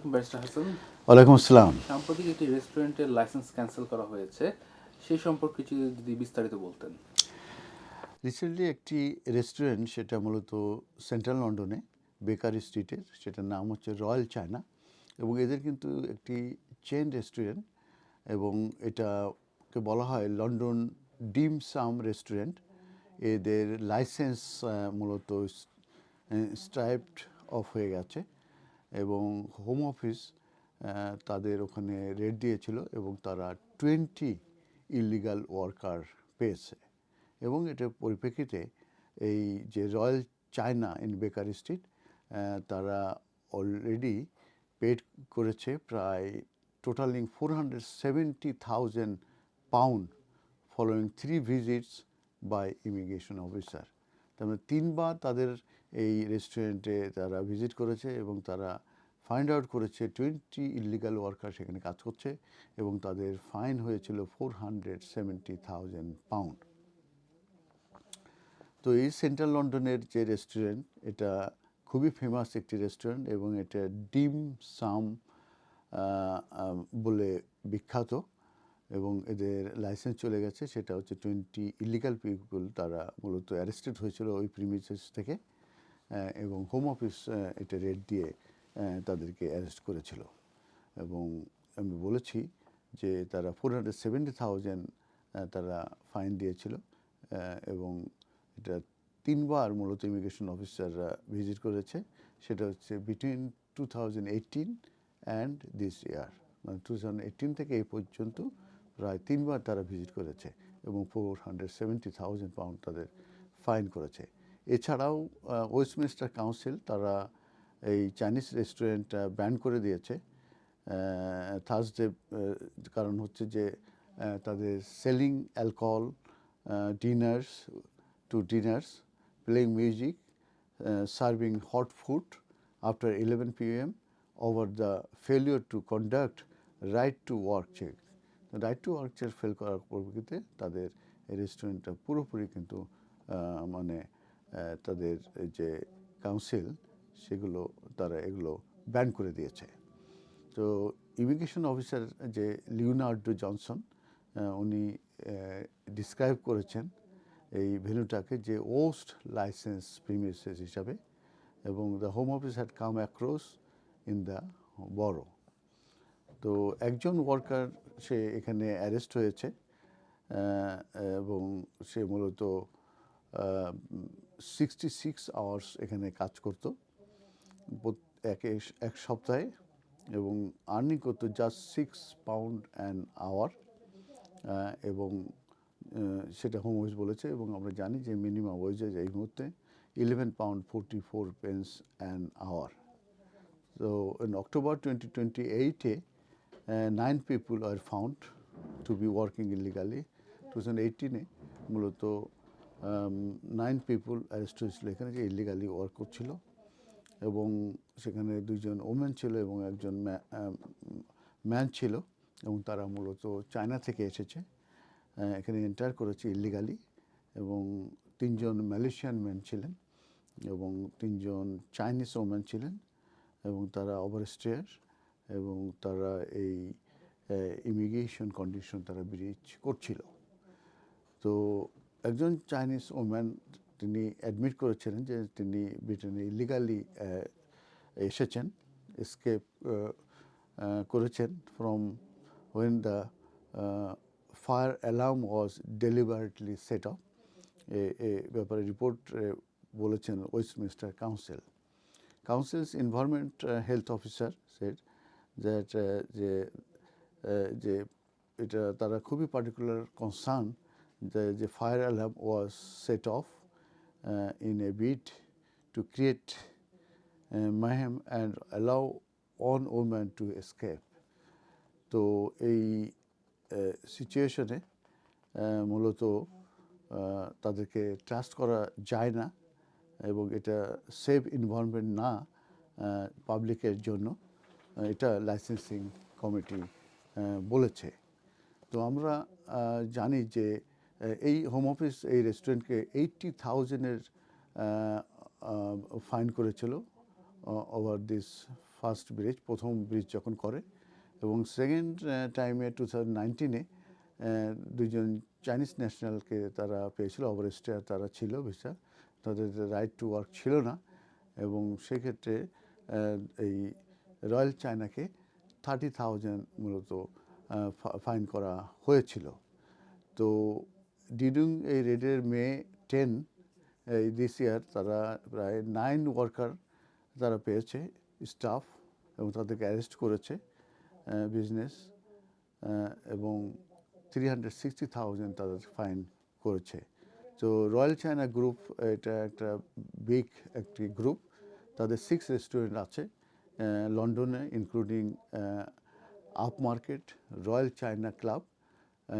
আলাইকুম ব্যারিস্টার হাসান। ওয়ালাইকুম আসসালাম। সাম্প্রতিক একটি রেস্টুরেন্টের লাইসেন্স ক্যান্সেল করা হয়েছে। সেই সম্পর্কে কিছু যদি বিস্তারিত বলতেন। রিসেন্টলি একটি রেস্টুরেন্ট সেটা মূলত সেন্ট্রাল লন্ডনে বেকারি স্ট্রিটের সেটার নাম হচ্ছে রয়্যাল চায়না এবং এদের কিন্তু একটি চেন রেস্টুরেন্ট এবং এটাকে বলা হয় লন্ডন ডিম সাম রেস্টুরেন্ট। এদের লাইসেন্স মূলত স্ট্রাইপড অফ হয়ে গেছে। এবং হোম অফিস তাদের ওখানে রেড দিয়েছিল এবং তারা টোয়েন্টি ইলিগাল ওয়ার্কার পেয়েছে। এবং এটার পরিপ্রেক্ষিতে এই যে Royal China in Baker street তারা অলরেডি পেড করেছে প্রায় totaling four hundred seventy thousand pound following three visits by immigration officer তার মানে তিনবার তাদের এই রেস্টুরেন্টে তারা ভিজিট করেছে এবং তারা ফাইন্ড আউট করেছে টোয়েন্টি ইলিগাল ওয়ার্কার সেখানে কাজ করছে এবং তাদের ফাইন হয়েছিল four hundred seventy thousand pound তো এই সেন্ট্রাল লন্ডনের যে রেস্টুরেন্ট এটা খুবই ফেমাস একটি রেস্টুরেন্ট এবং এটা ডিম সাম বলে বিখ্যাত। এবং এদের লাইসেন্স চলে গেছে, সেটা হচ্ছে টোয়েন্টি ইলিগাল পিপল তারা মূলত অ্যারেস্টেড হয়েছিল ওই প্রিমিসেস থেকে এবং হোম অফিস এটা রেড দিয়ে তাদেরকে অ্যারেস্ট করেছিল। এবং আমি বলেছি যে তারা ফোর হান্ড্রেড সেভেন্টি থাউজেন্ড তারা ফাইন দিয়েছিল এবং এটা তিনবার মূলত ইমিগ্রেশন অফিসাররা ভিজিট করেছে, সেটা হচ্ছে between two thousand eighteen and this year মানে টু থাউজেন্ড এইটিন থেকে এই পর্যন্ত প্রায় তিনবার তারা ভিজিট করেছে এবং four hundred seventy thousand pound তাদের ফাইন করেছে। এছাড়াও ওয়েস্টমিনিস্টার কাউন্সিল তারা এই চাইনিজ রেস্টুরেন্ট ব্যান করে দিয়েছে। থার্সডে কারণ হচ্ছে যে তাদের selling alcohol diners to diners playing music serving hot food after eleven P M over the failure to conduct right to work check right to work check fail করার পরিপ্রেক্ষিতে তাদের রেস্টুরেন্টটা পুরোপুরি কিন্তু মানে তাদের যে কাউন্সিল সেগুলো, তারা এগুলো ব্যান করে দিয়েছে। তো ইমিগ্রেশন অফিসার যে লিওনার্ডো জনসন উনি ডিসক্রাইব করেছেন এই ভেন্যুটাকে যে ওস্ট লাইসেন্স প্রিমিসেস হিসাবে এবং the home office had come across in the বড়ো তো একজন ওয়ার্কার সে এখানে অ্যারেস্ট হয়েছে এবং সে মূলত সিক্সটি সিক্স আওয়ার্স এখানে কাজ করতো। এক এক সপ্তাহে এবং আর্নিং করতো just six pound and hour এবং সেটা হোম ওয়েজ বলেছে এবং আমরা জানি যে মিনিমাম ওয়েজেজ এই মুহূর্তে eleven pound forty four pence and hour So in October 2028, uh, nine people are found to be working illegally. 2018 এ মূলত নাইন পিপুল অ্যারেস্ট হয়েছিল এখানে যে ইলিগালি ওয়ার্ক করছিল এবং সেখানে দুইজন ওমেন ছিল এবং একজন ম্যান ছিল এবং তারা মূলত চায়না থেকে এসেছে এখানে এন্টার করেছে ইলিগালি এবং তিনজন মালয়েশিয়ান ম্যান ছিলেন এবং তিনজন চাইনিজ ওম্যান ছিলেন এবং তারা ওভারস্টেয়ার এবং তারা এই ইমিগ্রেশন কন্ডিশন তারা ব্রিজ করছিল। তো একজন চাইনিজ ওম্যান তিনি অ্যাডমিট করেছিলেন যে তিনি ব্রিটেনে ইলিগালি এসেছেন এসকেপ করেছেন from when the fire alarm was deliberately set off এ ব্যাপারে রিপোর্ট বলেছেন Westminster council councils Environment health officer Officer যে uh, যে এটা তারা খুবই পার্টিকুলার কনসার্ন যে যে fire alarm was set off in a bit to create mayhem and allow one woman to escape তো এই সিচুয়েশনে মূলত তাদেরকে ট্রাস্ট করা যায় না এবং এটা সেফ এনভায়রনমেন্ট না পাবলিকের জন্য। এটা লাইসেন্সিং কমিটি বলেছে। তো আমরা জানি যে এই হোম অফিস এই রেস্টুরেন্টকে এইটটি থাউজেন্ডের ফাইন করেছিল ওভার দিস ফার্স্ট ব্রিজ প্রথম ব্রিজ যখন করে। এবং সেকেন্ড টাইমে টু থাউজেন্ড নাইনটিনে দুইজন চাইনিজ ন্যাশনালকে তারা পেয়েছিল ওভারস্টে তারা ছিল ভিসা তাদের রাইট টু ওয়ার্ক ছিল না। এবং সেক্ষেত্রে এই রয়্যাল চায়নাকে থার্টি থাউজেন্ড মূলত ফাইন করা হয়েছিল। তো ডিডুং এই রেডের মে টেন, এই দিস ইয়ার তারা প্রায় নাইন ওয়ার্কার তারা পেয়েছে স্টাফ এবং তাদেরকে অ্যারেস্ট করেছে বিজনেস এবং থ্রি হান্ড্রেড সিক্সটি থাউজেন্ড তাদের ফাইন করেছে। তো রয়্যাল চায়না গ্রুপ এটা একটা বিগ একটি গ্রুপ তাদের সিক্স রেস্টুরেন্ট আছে। লন্ডনে including upmarket Royal China club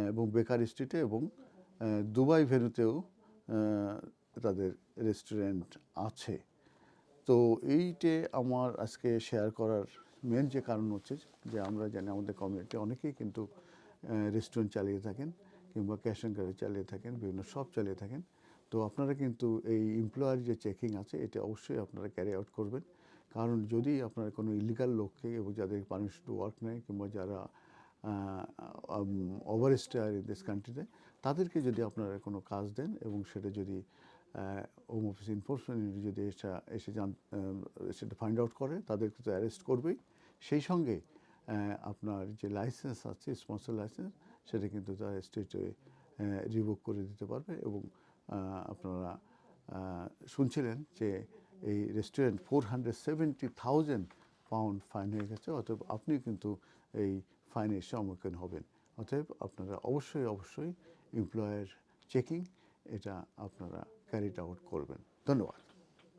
এবং বেকার স্ট্রিটে এবং দুবাই ভেন্যুতেও আহ, তাদের রেস্টুরেন্ট আছে। তো এইটে আমার আজকে শেয়ার করার মেন যে কারণ হচ্ছে যে আমরা জানি আমাদের কমিউনিটি অনেকেই কিন্তু রেস্টুরেন্ট চালিয়ে থাকেন কিংবা ক্যাশ অ্যান্ড ক্যারি চালিয়ে থাকেন বিভিন্ন শপ চালিয়ে থাকেন। তো আপনারা কিন্তু এই এমপ্লয়ার যে চেকিং আছে এটা অবশ্যই আপনারা ক্যারি আউট করবেন। কারণ যদি আপনার কোনো ইলিগাল লোককে এবং যাদের পারমিশন টু ওয়ার্ক নেয় কিংবা যারা ওভার স্টেয়ার ইন দিস কান্ট্রিতে তাদেরকে যদি আপনারা কোনো কাজ দেন এবং সেটা যদি হোম অফিস ইনফোর্সমেন্ট যদি এটা এসে জান সেটা ফাইন্ড আউট করে, তাদেরকে তো অ্যারেস্ট করবেই। সেই সঙ্গে আপনার যে লাইসেন্স আছে স্পন্সর লাইসেন্স সেটা কিন্তু তারা স্টেটে রিভোক করে দিতে পারবে এবং আপনারা শুনছিলেন যে এই restaurant four hundred seventy thousand pound fine হয়ে গেছে, অতএব আপনি কিন্তু এই ফাইনের সম্মুখীন হবেন। অতএব আপনারা অবশ্যই অবশ্যই এমপ্লয়ার চেকিং এটা আপনারা ক্যারিড আউট করবেন। ধন্যবাদ।